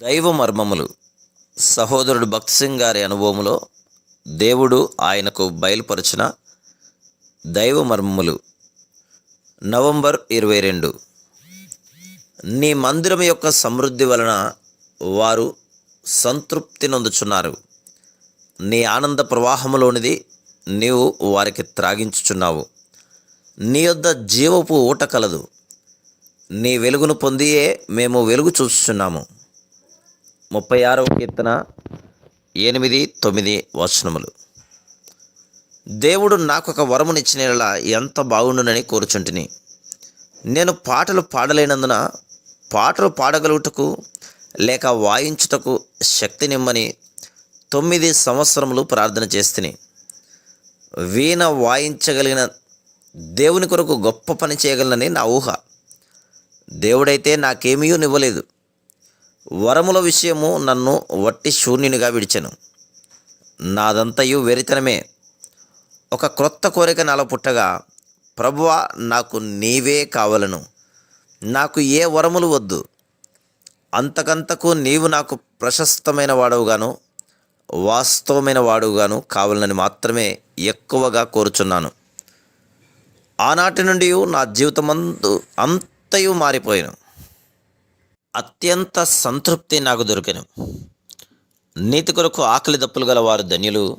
దైవ మర్మములు. సహోదరుడు భక్త్ సింగ్ గారి అనుభవములో దేవుడు ఆయనకు బయలుపరిచిన దైవ మర్మములు. నవంబర్ ఇరవై రెండు. నీ మందిరం యొక్క సమృద్ధి వలన వారు సంతృప్తి నొందుచున్నారు. నీ ఆనంద ప్రవాహములోనిది నీవు వారికి త్రాగించుచున్నావు. నీ యొద్ద జీవపు ఊట కలదు. నీ వెలుగును పొందియే మేము వెలుగు చూస్తున్నాము. ముప్పై ఆరవ కీర్తన ఎనిమిది తొమ్మిది వచనములు. దేవుడు నాకు ఒక వరమునిచ్చినలా ఎంత బాగుండునని కోరుచుంటిని. నేను పాటలు పాడలేనందున పాటలు పాడగలుగుటకు లేక వాయించుటకు శక్తినిమ్మని తొమ్మిది సంవత్సరములు ప్రార్థన చేస్తుని. వీణ వాయించగలిగిన దేవుని కొరకు గొప్ప పని చేయగలనని నా ఊహ. దేవుడైతే నాకేమీ ఇవ్వలేదు. వరముల విషయము నన్ను వట్టి శూన్యునిగా విడిచెను. నాదంతయు వెరితనమే. ఒక క్రొత్త కోరిక నాలో పుట్టగా ప్రభువ నాకు నీవే కావలను. నాకు ఏ వరములు వద్దు. అంతకంతకు నీవు నాకు ప్రశస్తమైన వాడవుగాను వాస్తవమైన వాడుగాను కావాలని మాత్రమే ఎక్కువగా కోరుచున్నాను. ఆనాటి నుండి నా జీవితమందు అంతయు మారిపోయాను. అత్యంత సంతృప్తి నాకు దొరికెను నీతి కొరకు ఆకలి దప్పులు గల వారు ధన్యులు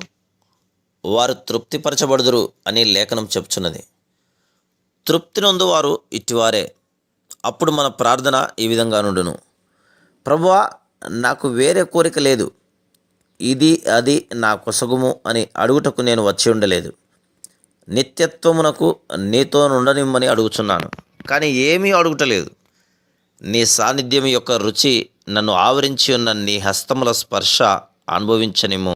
వారు తృప్తిపరచబడుదురు అని లేఖనం చెప్తున్నది తృప్తి నందు వారు ఇట్టివారే అప్పుడు మన ప్రార్థన ఈ విధంగా నుండును ప్రభువా నాకు వేరే కోరిక లేదు. ఇది అది నా కొసగుము అని అడుగుటకు నేను వచ్చి ఉండలేదు. నిత్యత్వమునకు నీతో నుండనిమ్మని అడుగుచున్నాను. కానీ ఏమీ అడుగుటలేదు. నీ సాన్నిధ్యం యొక్క రుచి నన్ను ఆవరించి ఉన్న నీ హస్తముల స్పర్శ అనుభవించనిము